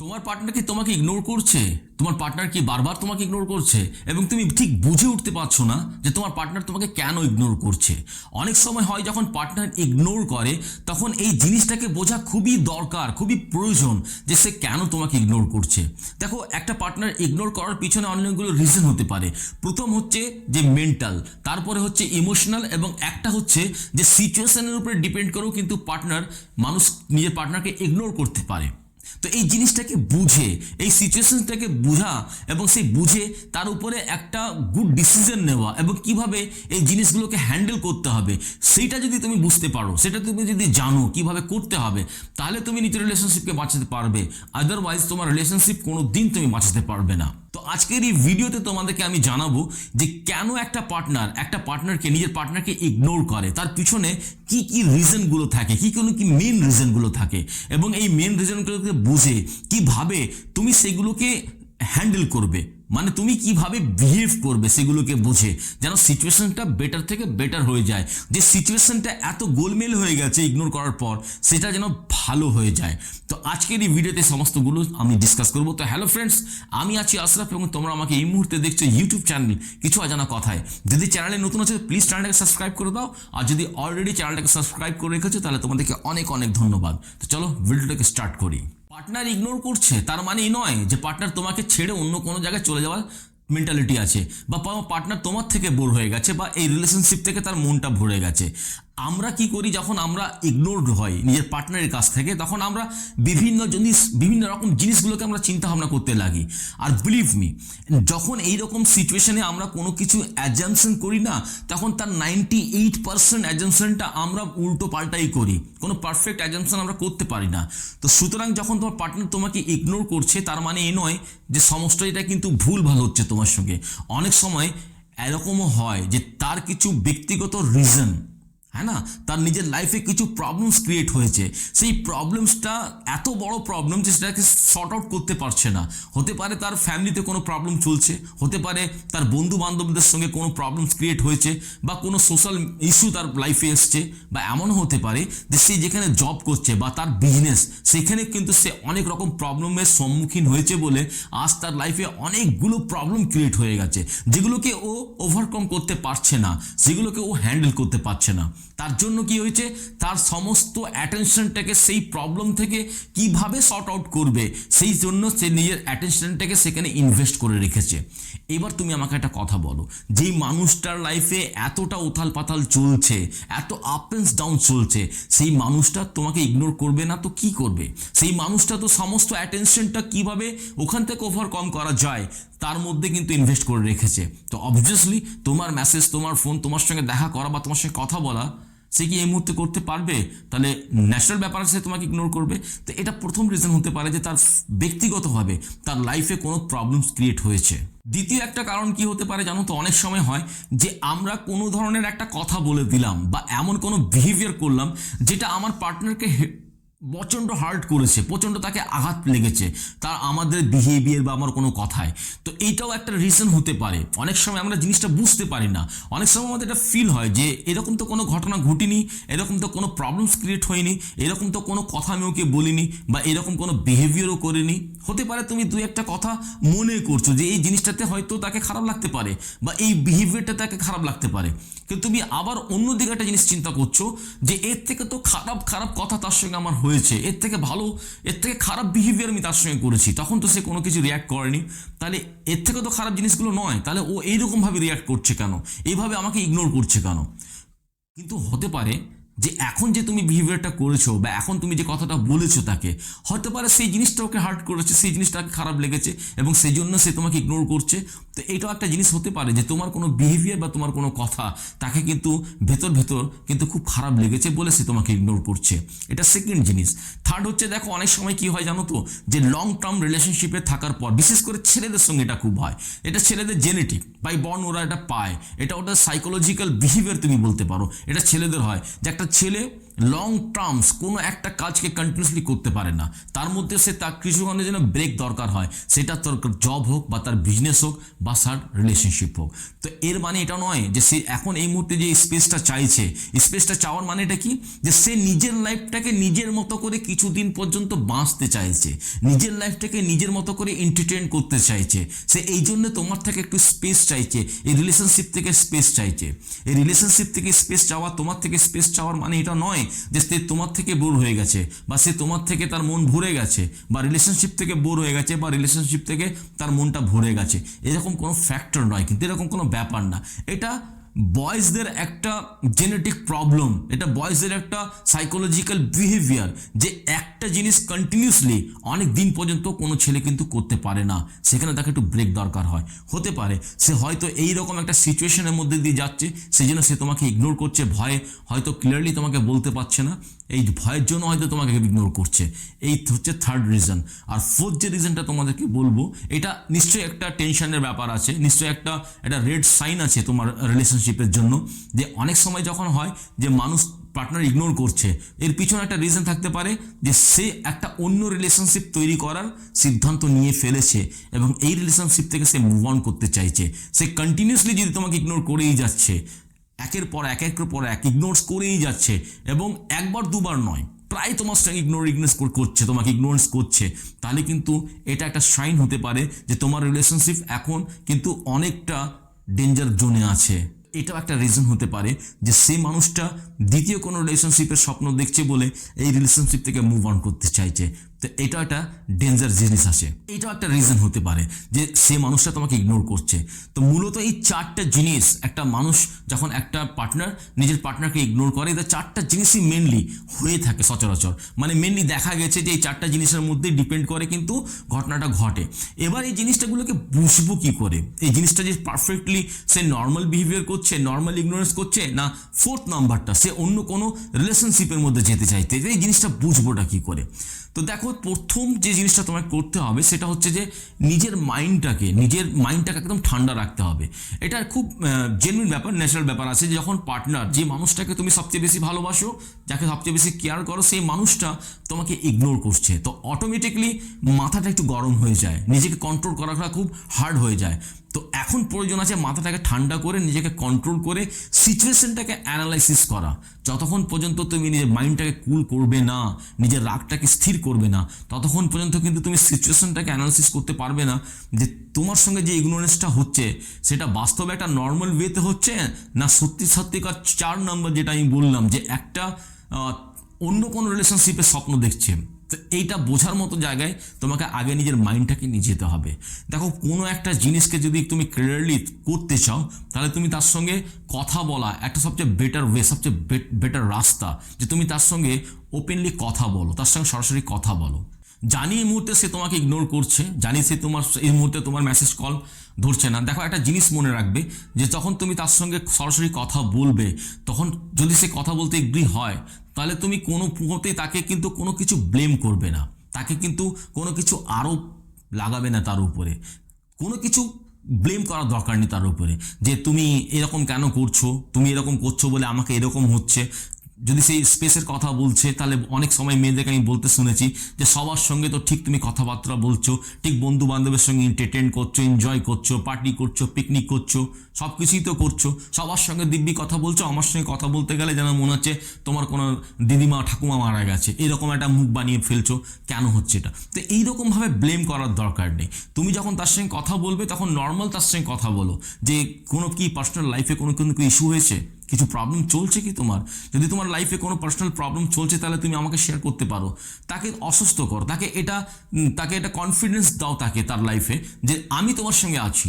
তোমার পার্টনার কি তোমাকে ইগনোর করছে? তোমার পার্টনার কি বারবার তোমাকে ইগনোর করছে? এবং তুমি ঠিক বুঝে উঠতে পারছ না যে তোমার পার্টনার তোমাকে কেন ইগনোর করছে? অনেক সময় হয় যখন পার্টনার ইগনোর করে, তখন এই জিনিসটাকে বোঝা খুবই দরকার, খুবই প্রয়োজন যে সে কেন তোমাকে ইগনোর করছে। দেখো, একটা পার্টনার ইগনোর করার পিছনে অনেকগুলো রিজন হতে পারে। প্রথম হচ্ছে যে মেন্টাল তারপরে হচ্ছে ইমোশনাল এবং একটা হচ্ছে যে সিচুয়েশনের উপরে ডিপেন্ড করেও কিন্তু পার্টনার মানুষ নিজের পার্টনারকে ইগনোর করতে পারে। তো এই জিনিসটাকে বুঝে, এই সিচুয়েশনটাকে বোঝা এবং সেই বুঝে তার উপরে একটা গুড ডিসিশন নেওয়া এবং কীভাবে এই জিনিসগুলোকে হ্যান্ডেল করতে হবে, সেইটা যদি তুমি বুঝতে পারো, সেটা তুমি যদি জানো কীভাবে করতে হবে, তাহলে তুমি নিজের রিলেশনশিপকে বাঁচাতে পারবে। আদারওয়াইজ তোমার রিলেশনশিপ কোনো দিন তুমি বাঁচাতে পারবে না। তো আজকের এই ভিডিওতে তোমাদেরকে আমি জানাব যে কেন একটা পার্টনার একটা পার্টনারকে নিজের পার্টনারকে ইগনোর করে। তার পিছনে কি কি রিজনগুলো থাকে, কি কোনো কি মেন রিজনগুলো থাকে। এবং এই মেন রিজনগুলোকে বুঝে কীভাবে তুমি সেগুলোকে হ্যান্ডেল করবে। মানে তুমি কীভাবে বিহেভ করবে সেগুলোকে বুঝে। যেন সিচুয়েশনটা বেটার থেকে বেটার হয়ে যায়। যে সিচুয়েশনটা এত গোলমেল হয়ে গেছে ইগনোর করার পর, সেটা যেন ভালো হয়ে যায়। তো আজকের এই ভিডিওতে সমস্তগুলো আমি ডিসকাস করব। তো হ্যালো ফ্রেন্ডস আমি আছি আশরাফ এবং তোমরা আমাকে এই মুহূর্তে দেখছ ইউটিউব চ্যানেল কিছু অজানা কথায়। যদি চ্যানেলে নতুন আছে প্লিজ চ্যানেলটাকে সাবস্ক্রাইব করে দাও। আর যদি অলরেডি চ্যানেলটাকে সাবস্ক্রাইব করে রেখেছো, তাহলে তোমাদেরকে অনেক অনেক ধন্যবাদ। তো চলো ভিডিওটাকে স্টার্ট করি। পার্টনার ইগনোর করছে, তার মানে নয় যে পার্টনার তোমাকে ছেড়ে অন্য কোনো জায়গায় চলে যাওয়ার মেন্টালিটি আছে, বা পার্টনার তোমার থেকে বোর হয়ে গেছে, বা এই রিলেশনশিপ থেকে তার মনটা ভরে গেছে। আমরা কি করি যখন আমরা ইগনোরড হই নিজের পার্টনারের কাছ থেকে, তখন আমরা বিভিন্ন জিনিস, বিভিন্ন রকম জিনিসগুলোকে আমরা চিন্তা ভাবনা করতে লাগি। আর বিলিভ মি যখন এই রকম সিচুয়েশনে আমরা কোনো কিছু অ্যাজামশন করি না, তখন তার নাইনটি এইট পার্সেন্ট অ্যাজামশনটা আমরা উল্টো পাল্টাই করি। কোনো পারফেক্ট অ্যাজামশন আমরা করতে পারি না। তো সুতরাং যখন তোমার পার্টনার তোমাকে ইগনোর করছে, তার মানে এ নয় যে সমস্ত এটা কিন্তু ভুল ভালো হচ্ছে তোমার সঙ্গে। অনেক সময় এরকমও হয় যে তার কিছু ব্যক্তিগত রিজন হ্যাঁ না তার নিজের লাইফে কিছু প্রবলেমস ক্রিয়েট হয়েছে। সেই প্রবলেমসটা এত বড় প্রবলেম যে সেটাকে শর্ট আউট করতে পারছে না। হতে পারে তার ফ্যামিলিতে কোনো প্রবলেম চলছে, হতে পারে তার বন্ধু বান্ধবদের সঙ্গে কোনো প্রবলেমস ক্রিয়েট হয়েছে বা কোনো সোশ্যাল ইস্যু তার লাইফে এসছে বা এমনও হতে পারে যে সে যেখানে জব করছে বা তার বিজনেস সেখানে কিন্তু সে অনেক রকম প্রবলেমের সম্মুখীন হয়েছে বলে আজ তার লাইফে অনেকগুলো প্রবলেম ক্রিয়েট হয়ে গেছে, যেগুলোকে ও ওভারকাম করতে পারছে না সেগুলোকে ও হ্যান্ডেল করতে পারছে না। তার জন্য কি হয়েছে? তার সমস্ত অ্যাটেনশনটাকে সেই প্রবলেম থেকে কীভাবে শর্ট আউট করবে? সেই জন্য সে নিজের অ্যাটেনশনটাকে সেখানে ইনভেস্ট করে রেখেছে। এবার তুমি আমাকে একটা কথা বলো। যেই মানুষটার লাইফে এতটা উথাল পাতাল চলছে, এত আপ অ্যান্ড ডাউন চলছে, সেই মানুষটা তোমাকে ইগনোর করবে না তো কি করবে? সেই মানুষটা তো সমস্ত অ্যাটেনশনটা কীভাবে ওখান থেকে ওভারকম করা যায়? তার মধ্যে কিন্তু ইনভেস্ট করে রেখেছে। তো অবভিয়াসলি তোমার মেসেজ তোমার ফোন তোমার সঙ্গে দেখা করা বা তোমার সঙ্গে কথা বলা, সে কি এই মুহূর্তে করতে পারবে? তাহলে ন্যাচারাল ব্যাপার সে তোমাকে ইগনোর করবে। তো এটা প্রথম রিজন হতে পারে যে তার ব্যক্তিগতভাবে তার লাইফে কোনো প্রবলেমস ক্রিয়েট হয়েছে। দ্বিতীয় একটা কারণ কি হতে পারে জানো তো? অনেক সময় হয় যে আমরা কোনো ধরনের একটা কথা বলে দিলাম বা এমন কোনো বিহেভিয়ার করলাম যেটা আমার পার্টনারকে প্রচণ্ড হার্ট করেছে, প্রচণ্ড তাকে আঘাত লেগেছে, তার আমাদের বিহেভিয়ার বা আমার কোনো কথায়। তো এইটাও একটা রিজন হতে পারে। অনেক সময় আমরা জিনিসটা বুঝতে পারি না। অনেক সময় আমাদের এটা ফিল হয় যে, এরকম তো কোনো ঘটনা ঘটিনি, এরকম তো কোনো প্রবলেমস ক্রিয়েট হয়নি, এরকম তো কোনো কথা আমি ওকে বলিনি, বা এরকম কোনো বিহেভিয়ারও করিনি। হতে পারে তুমি দু একটা কথা মনে করছ যে, এই জিনিসটাতে হয়তো তাকে খারাপ লাগতে পারে, বা এই বিহেভিয়ারটা তাকে খারাপ লাগতে পারে। কিন্তু তুমি আবার অন্যদিকে একটা জিনিস চিন্তা করছ যে, এর থেকে তো খারাপ খারাপ কথা তার সঙ্গে আমার হয়েছে। এর থেকে ভালো, এর থেকে খারাপ বিহেভিয়ার আমি তার সঙ্গে করেছি। তখন তো সে কোনো কিছু রিয়াক্ট করেনি। তাহলে এর থেকে তো খারাপ জিনিসগুলো নয়। তাহলে ও এইরকমভাবে রিয়াক্ট করছে কেন? এইভাবে আমাকে ইগনোর করছে কেন? কিন্তু হতে পারে যে এখন যে তুমি বিহেভিয়ারটা করেছ বা এখন তুমি যে কথাটা বলেছ তাকে, হতে পারে সেই জিনিসটা ওকে হার্ট করেছে, সেই জিনিসটাকে খারাপ লেগেছে এবং সেই জন্য সে তোমাকে ইগনোর করছে। তো এটাও একটা জিনিস হতে পারে যে তোমার কোনো বিহেভিয়ার বা তোমার কোনো কথা তাকে কিন্তু ভেতর ভেতর কিন্তু খুব খারাপ লেগেছে বলে সে তোমাকে ইগনোর করছে। এটা সেকেন্ড জিনিস। থার্ড হচ্ছে দেখো, অনেক সময় কি হয় জানো তো? যে লং টার্ম রিলেশনশিপে থাকার পর, বিশেষ করে ছেলেদের সঙ্গে এটা খুব হয়। এটা ছেলেদের জেনেটিক বাই বর্ন ওরা এটা পায়। এটা ওটা সাইকোলজিক্যাল বিহেভিয়ার তুমি বলতে পারো। এটা ছেলেদের হয়। যে একটা ছেলে লং টার্মস কোনো একটা কাজকে কন্টিনিউসলি করতে পারে না। তার মধ্যে সে তার কিছুক্ষণের জন্য ব্রেক দরকার হয়। সেটা তোর জব হোক বা তার বিজনেস হোক বা তার রিলেশনশিপ হোক। তো এর মানে এটা নয় যে সে এখন এই মুহূর্তে যে স্পেসটা চাইছে স্পেসটা চাওয়ার মানে এটা কি? যে সে নিজের লাইফটাকে নিজের মতো করে কিছুদিন পর্যন্ত বাঁচতে চাইছে। নিজের লাইফটাকে নিজের মতো করে এন্টারটেন করতে চাইছে। সে এই জন্য তোমার থেকে একটু স্পেস চাইছে। এই রিলেশনশিপ থেকে স্পেস চাইছে। এই রিলেশনশিপ থেকে স্পেস চাওয়া, তোমার থেকে স্পেস চাওয়ার মানে এটা নয় যে সে তোমার থেকে বোর হয়ে গেছে, বা সে তোমার থেকে তার মন ভরে গেছে, বা রিলেশনশিপ থেকে বোর হয়ে গেছে, বা রিলেশনশিপ থেকে তার মনটা ভরে গেছে, এরকম কোনো ফ্যাক্টর নয়, কিন্তু এরকম কোনো ব্যাপার না। এটা বয়েজদের একটা জেনেটিক প্রবলেম এটা বয়েজদের একটা সাইকোলজিক্যাল বিহেভিয়ার যে একটা জিনিস কন্টিনিউসলি অনেক দিন পর্যন্ত কোনো ছেলে কিন্তু করতে পারে না। সেখানে তাকে একটু ব্রেক দরকার হয়। হতে পারে, সে হয়তো এই রকম একটা সিচুয়েশনের মধ্যে দিয়ে যাচ্ছে সেই জন্য সে তোমাকে ইগনোর করছে, ভয়ে হয়তো ক্লিয়ারলি তোমাকে বলতে পারছে না। এই ভয়ের জন্য হয়তো তোমাকে ইগনোর করছে। এই হচ্ছে থার্ড রিজন আর ফোর্থ যে রিজনটা তোমাদেরকে বলব, এটা নিশ্চয়ই একটা টেনশনের ব্যাপার আছে, নিশ্চয়ই একটা একটা রেড সাইন আছে তোমার রিলেশনশিপের জন্য, যে অনেক সময় যখন হয় যে মানুষ পার্টনার ইগনোর করছে, এর পিছনে একটা রিজন থাকতে পারে যে সে একটা অন্য রিলেশনশিপ তৈরি করার সিদ্ধান্ত নিয়ে ফেলেছে এবং এই রিলেশনশিপ থেকে সে মুভ অন করতে চাইছে। সে কন্টিনিউসলি যদি তোমাকে ইগনোর করেই যাচ্ছে একের পর এক, একের পর এক ইগনোরস করেই যাচ্ছে। এবং একবার, দুবার নয়, প্রায় তোমার সঙ্গে ইগনোর ইগনেস করছে, তোমাকে ইগনোরেন্স করছে। তাহলে কিন্তু এটা একটা সাইন হতে পারে যে তোমার রিলেশনশিপ এখন কিন্তু অনেকটা ডেঞ্জার জোনে আছে। এটাও একটা রিজন হতে পারে যে সেই মানুষটা দ্বিতীয় কোনো রিলেশনশিপের স্বপ্ন দেখছে বলে এই রিলেশনশিপ থেকে মুভ অন করতে চাইছে। তো এটা একটা ডেঞ্জার জিনিস আছে। এটাও একটা রিজন হতে পারে যে সে মানুষটা তোমাকে ইগনোর করছে। তো মূলত এই চারটা জিনিস, একটা মানুষ যখন একটা পার্টনার নিজের পার্টনারকে ইগনোর করে এটা চারটা জিনিসই মেনলি হয়ে থাকে সচরাচর। মানে মেনলি দেখা গেছে যে এই চারটা জিনিসের মধ্যে ডিপেন্ড করে কিন্তু ঘটনাটা ঘটে। এবার এই জিনিসটাগুলোকে বুঝব কি করে? এই জিনিসটা যে পারফেক্টলি সে নর্মাল বিহেভিয়ার করছে নর্মাল ইগনোরেন্স করছে, না ফোর্থ নাম্বারটা সে অন্য কোনো রিলেশনশিপের মধ্যে যেতে চাইতে, এই জিনিসটা বুঝবোটা কী করে? তো দেখো, প্রথম যে জিনিসটা তোমাকে করতে হবে সেটা হচ্ছে যে নিজের মাইন্ডটাকে নিজের মাইন্ডটাকে একদম ঠান্ডা রাখতে হবে। এটা খুব জেনুইন ব্যাপার ন্যাচারাল ব্যাপার আছে যখন পার্টনার যে মানুষটাকে তুমি সবচেয়ে বেশি ভালোবাসো, যাকে সবচেয়ে বেশি কেয়ার করো, সেই মানুষটা তোমাকে ইগনোর করছে। তো অটোমেটিকলি মাথাটা একটু গরম হয়ে যায়, নিজেকে কন্ট্রোল করাটা খুব হার্ড হয়ে যায়। তো এখন প্রয়োজন আছে মাথাটাকে ঠান্ডা করে, নিজেকে কন্ট্রোল করে সিচুয়েশনটাকে অ্যানালাইসিস করা। যতক্ষণ পর্যন্ত তুমি নিজের মাইন্ডটাকে কুল করবে না, নিজের রাগটাকে স্থির করবে না, ততক্ষণ পর্যন্ত কিন্তু তুমি সিচুয়েশনটাকে অ্যানালাইসিস করতে পারবে না যে তোমার সঙ্গে যে ইগনোরেন্সটা হচ্ছে, সেটা বাস্তবে একটা নর্মাল ওয়েতে হচ্ছে না সত্যি সত্যিকার চার নম্বর যেটা আমি বললাম যে একটা অন্য কোনো রিলেশনশিপের স্বপ্ন দেখছে। তো এইটা বোঝার মতো জায়গায় তোমাকে আগে নিজের মাইন্ডটাকে নিয়ে যেতে হবে। দেখো, কোনো একটা জিনিসকে যদি তুমি ক্লিয়ারলি করতে চাও, তাহলে তুমি তার সঙ্গে কথা বলা একটা সবচেয়ে বেটার ওয়ে সবচেয়ে বেটার রাস্তা যে তুমি তার সঙ্গে ওপেনলি কথা বলো, তার সঙ্গে সরাসরি কথা বলো। জানি এই মুহূর্তে সে তোমাকে ইগনোর করছে, জানি সে তোমার, এই মুহূর্তে তোমার মেসেজ কল ধরছে না। দেখো, একটা জিনিস মনে রাখবে যে যখন তুমি তার সঙ্গে সরাসরি কথা বলবে, তখন যদি সে কথা বলতে এগ্রি হয় তাহলে তুমি কোনো মুহূর্তেই তাকে কিন্তু কোনো কিছু ব্লেম করবে না। তাকে কিন্তু কোনো কিছু আরোপ লাগাবে না তার উপরে। কোনো কিছু ব্লেম করার দরকার নেই তার উপরে। যে তুমি এরকম কেন করছ? তুমি এরকম করছ বলে আমাকে এরকম হচ্ছে। যদি সেই স্পেসের কথা বলছে, তাহলে অনেক সময় মেয়েদেরকে আমি বলতে শুনেছি যে সবার সঙ্গে তো ঠিক তুমি কথাবার্তা বলছো, ঠিক বন্ধু বান্ধবের সঙ্গে এন্টারটেন করছ এনজয় করছ পার্টি করছ পিকনিক করছ সব কিছুই তো করছ। সবার সঙ্গে দিব্যি কথা বলছো, আমার সঙ্গে কথা বলতে গেলে যেন মনে হচ্ছে তোমার কোনো দিদিমা, ঠাকুমা মারা গেছে। এরকম একটা মুখ বানিয়ে ফেলছো, কেন হচ্ছে এটা? তো এইরকমভাবে ব্লেম করার দরকার নেই। তুমি যখন তার সঙ্গে কথা বলবে, তখন নর্মাল তার সঙ্গে কথা বলো যে কোনো কি পার্সোনাল লাইফে কোনো কোনো ইস্যু হয়েছে? কিছু প্রবলেম চলছে কি তোমার? যদি তোমার লাইফে কোনো পার্সোনাল প্রবলেম চলছে, তাহলে তুমি আমাকে শেয়ার করতে পারো। তাকে অসুস্থ করো, তাকে এটা তাকে এটা কনফিডেন্স দাও তাকে তার লাইফে যে আমি তোমার সঙ্গে আছি।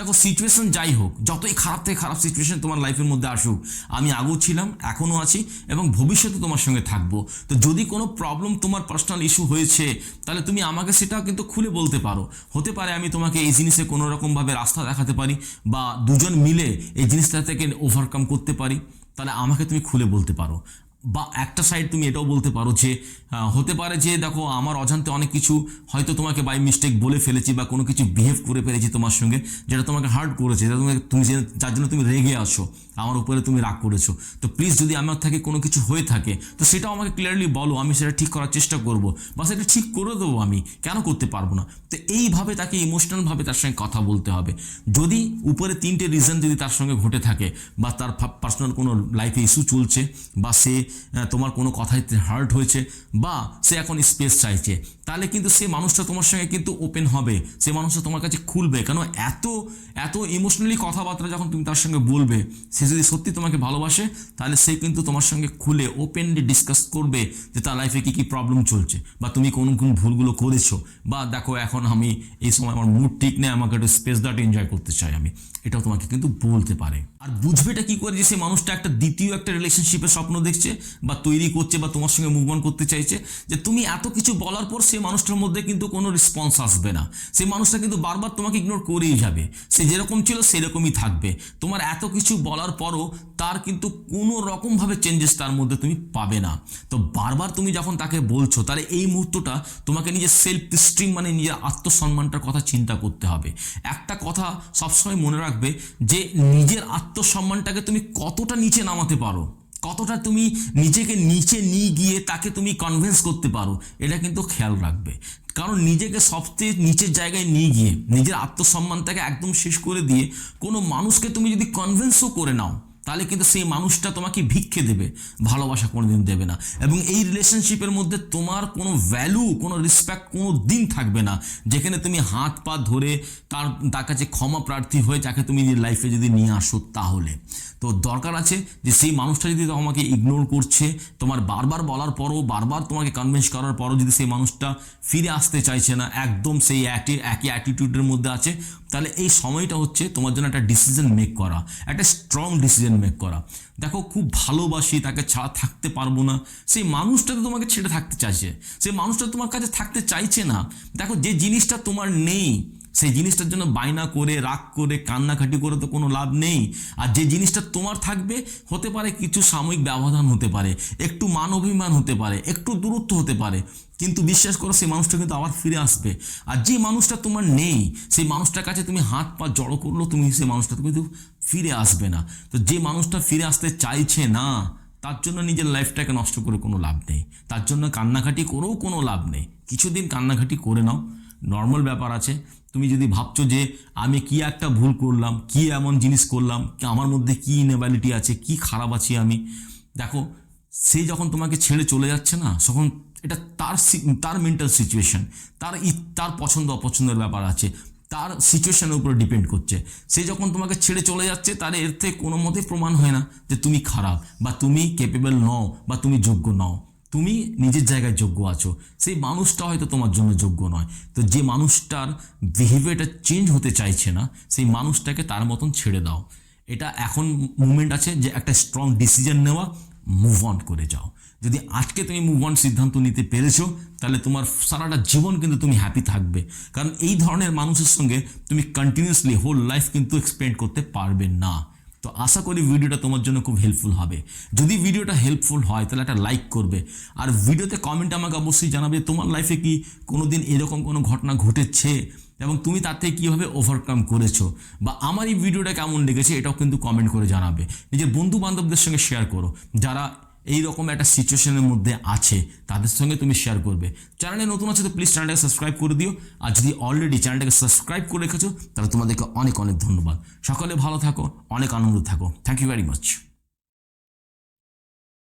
দেখো সিচুয়েশন যাই হোক, যতই খারাপ থেকে খারাপ সিচুয়েশন তোমার লাইফের মধ্যে আসুক, আমি আগেও ছিলাম, এখনও আছি এবং ভবিষ্যতে তোমার সঙ্গে থাকব। তো যদি কোনো প্রবলেম তোমার পার্সোনাল ইস্যু হয়েছে, তাহলে তুমি আমাকে সেটা কিন্তু খুলে বলতে পারো। হতে পারে আমি তোমাকে এই জিনিসে কোনো রকমভাবে রাস্তা দেখাতে পারি বা দুজন মিলে এই জিনিসটা থেকে ওভারকাম করতে পারি, তাহলে আমাকে তুমি খুলে বলতে পারো। বা একটা সাইড তুমি এটাও বলতে পারো যে হতে পারে যে দেখো আমার অজান্তে অনেক কিছু হয়তো তোমাকে বাই মিস্টেক বলে ফেলেছি বা কোনো কিছু বিহেভ করে ফেলেছি তোমার সঙ্গে, যেটা তোমাকে হার্ট করেছে, যেটা তোমাকে তুমি যে- যার জন্য তুমি রেগে আসো আমার উপরে তুমি রাগ করেছ। তো প্লিজ যদি আমার থেকে কোনো কিছু হয়ে থাকে, তো সেটাও আমাকে ক্লিয়ারলি বলো, আমি সেটা ঠিক করার চেষ্টা করব বা সেটা ঠিক করে দেবো আমি। কেন করতে পারব না? তো এইভাবে তাকে ইমোশনালভাবে তার সঙ্গে কথা বলতে হবে। যদি উপরে তিনটে রিজন যদি তার সঙ্গে ঘটে থাকে বা তার পার্সোনাল কোনো লাইফে ইস্যু চলছে বা সে তোমার কোনো কথায় হার্ট হয়েছে বা সে এখন স্পেস চাইছে, তাহলে কিন্তু সে মানুষটা তোমার সঙ্গে কিন্তু ওপেন হবে। সে মানুষটা তোমার কাছে খুলবে। কেন? এত এত ইমোশনালি কথাবার্তা যখন তুমি তার সঙ্গে বলবে, সে যদি সত্যি তোমাকে ভালোবাসে, তাহলে সে কিন্তু তোমার সঙ্গে খুলে ওপেনলি ডিসকাস করবে যে তার লাইফে কী কী প্রবলেম চলছে বা তুমি কোন কোন ভুলগুলো করেছ বা দেখো এখন আমি এই সময় আমার মুড ঠিক নেই, আমাকে একটু স্পেস দাট এনজয় করতে চাই আমি। এটাও তোমাকে কিন্তু বলতে পারে। আর বুঝবেটা কি করে যে সেই মানুষটা একটা দ্বিতীয় একটা রিলেশনশিপের স্বপ্ন দেখছে বা তৈরি করছে বা তোমার সঙ্গে মুভ অন করতে চাইছে, যে তুমি এত কিছু বলার পর সেই মানুষটার মধ্যে কিন্তু কোনো রেসপন্স আসবে না। সেই মানুষটা কিন্তু বারবার তোমাকে ইগনোর করেই যাবে। সে যেরকম ছিল সেরকমই থাকবে। তোমার এত কিছু বলার পরও তার কিন্তু কোনো রকমভাবে চেঞ্জেস তার মধ্যে তুমি পাবে না। তো বারবার তুমি যখন তাকে বলছো, তাহলে এই মুহূর্তটা তোমাকে নিজের সেলফ স্ট্রিম মানে নিজের আত্মসম্মানটার কথা চিন্তা করতে হবে। একটা কথা সবসময় মনে রাখবে যে, নিজের আত্মসম্মানটাকে তুমি কতটা নিচে নামাতে পারো, কতটা তুমি নিজেকে নিচে নিয়ে গিয়ে তাকে তুমি কনভিন্স করতে পারো, এটা কিন্তু খেয়াল রাখবে। কারণ নিজেকে সবচেয়ে নিচের জায়গায় নিয়ে গিয়ে, নিজের আত্মসম্মানটাকে একদম শেষ করে দিয়ে কোনো মানুষকে তুমি যদি কনভিন্সও করে নাও তাহলে কিন্তু সেই মানুষটা তোমাকে ভিক্ষে দেবে, ভালোবাসা কোনোদিন দেবে না। এবং এই রিলেশনশিপের মধ্যে তোমার কোনো ভ্যালু কোনো রেসপেক্ট কোনো দিন থাকবে না। যেখানে তুমি হাত পা ধরে তার তার কাছে ক্ষমা প্রার্থী হয়ে যাকে তুমি নিজের লাইফে যদি নিয়ে আসো তাহলে। তো দরকার আছে যে সেই মানুষটা যদি তোমাকে ইগনোর করছে, তোমার বারবার বলার পরও, বারবার তোমাকে কনভিন্স করার পরও যদি সেই মানুষটা ফিরে আসতে চাইছে না, একদম সেই একই অ্যাটিটিউডের মধ্যে আছে তাহলে এই সময়টা হচ্ছে তোমার জন্য একটা ডিসিশন মেক করা, একটা স্ট্রং ডিসিশন মেক করা। দেখো, খুব ভালোবাসি, তাকে ছাড়া থাকতে পারব না। সেই মানুষটা তো তোমাকে ছেড়ে থাকতে চাইছে। সেই মানুষটা তোমার কাছে থাকতে চাইছে না। দেখো, যে জিনিসটা তোমার নেই সেই জিনিসটার জন্য বায়না করে, রাগ করে, কান্নাকাটি করে তো কোনো লাভ নেই। আর যে জিনিসটা তোমার থাকবে, হতে পারে কিছু সাময়িক ব্যবধান হতে পারে, একটু মান অভিমান হতে পারে, একটু দূরত্ব হতে পারে। কিন্তু বিশ্বাস করো, সেই মানুষটা কিন্তু আবার ফিরে আসবে। আর যে মানুষটা তোমার নেই, সেই মানুষটার কাছে তুমি হাত পা জড়ো করল তুমি সেই মানুষটা কিন্তু ফিরে আসবে না। তো যে মানুষটা ফিরে আসতে চাইছে না, তার জন্য নিজের লাইফটাকে নষ্ট করে কোনো লাভ নেই। তার জন্য কান্নাকাটি করেও কোনো লাভ নেই। কিছুদিন কান্নাকাটি করে নাও। নর্মাল ব্যাপার আছে। তুমি যদি ভাবছ যে আমি কি একটা ভুল করলাম, কি এমন জিনিস করলাম, আমার মধ্যে কি ইনেবিলিটি আছে, কি খারাপ আছি আমি, দেখো, সে যখন তোমাকে ছেড়ে চলে যাচ্ছে না, তখন এটা তার তার মেন্টাল সিচুয়েশন তার তার পছন্দ অপছন্দের ব্যাপার আছে, তার সিচুয়েশনের উপর ডিপেন্ড করছে। সে যখন তোমাকে ছেড়ে চলে যাচ্ছে, তার এর থেকে কোনো মতেই প্রমাণ হয় না যে তুমি খারাপ বা তুমি কেপেবল নও বা তুমি যোগ্য নও। তুমি নিজের জায়গায় যোগ্য আছো। সেই মানুষটা হয়তো তোমার জন্য যোগ্য নয়। তো যে মানুষটার বিহেভিয়ারটা চেঞ্জ হতে চাইছে না, সেই মানুষটাকে তার মতন ছেড়ে দাও। এটা এখন মুভমেন্ট আছে যে একটা স্ট্রং ডিসিশন নেওয়া মুভ অন করে যাও। যদি আজকে তুমি মুভ অন সিদ্ধান্ত নিতে পেরেছ, তাহলে তোমার সারাটা জীবন কিন্তু তুমি হ্যাপি থাকবে। কারণ এই ধরনের মানুষের সঙ্গে তুমি কন্টিনিউসলি হোল লাইফ কিন্তু এক্সপেন্ড করতে পারবে না। তো আশা করি ভিডিওটা তোমার জন্য খুব হেল্পফুল হবে। যদি ভিডিওটা হেল্পফুল হয়, তাহলে একটা লাইক করবে। আর ভিডিওতে কমেন্ট আমাকে অবশ্যই জানাবে তোমার লাইফে কি কোনো দিন এরকম কোনো ঘটনা ঘটেছে এবং তুমি তার থেকে কীভাবে ওভারকাম করেছ? বা আমার এই ভিডিওটা কেমন লেগেছে, এটাও কিন্তু কমেন্ট করে জানাবে। নিজের বন্ধু বান্ধবদের সঙ্গে শেয়ার করো। যারা এই রকম একটা সিচুয়েশনের মধ্যে আছে, তাদের সঙ্গে তুমি শেয়ার করবে। চ্যানেলে নতুন আছে তো প্লিজ চ্যানেলটাকে সাবস্ক্রাইব করে দিও। আর যদি অলরেডি চ্যানেলটাকে সাবস্ক্রাইব করে রেখেছো, তাহলে তোমাদেরকে অনেক অনেক ধন্যবাদ। সকলে ভালো থাকো, অনেক আনন্দ থাকো। Thank you very much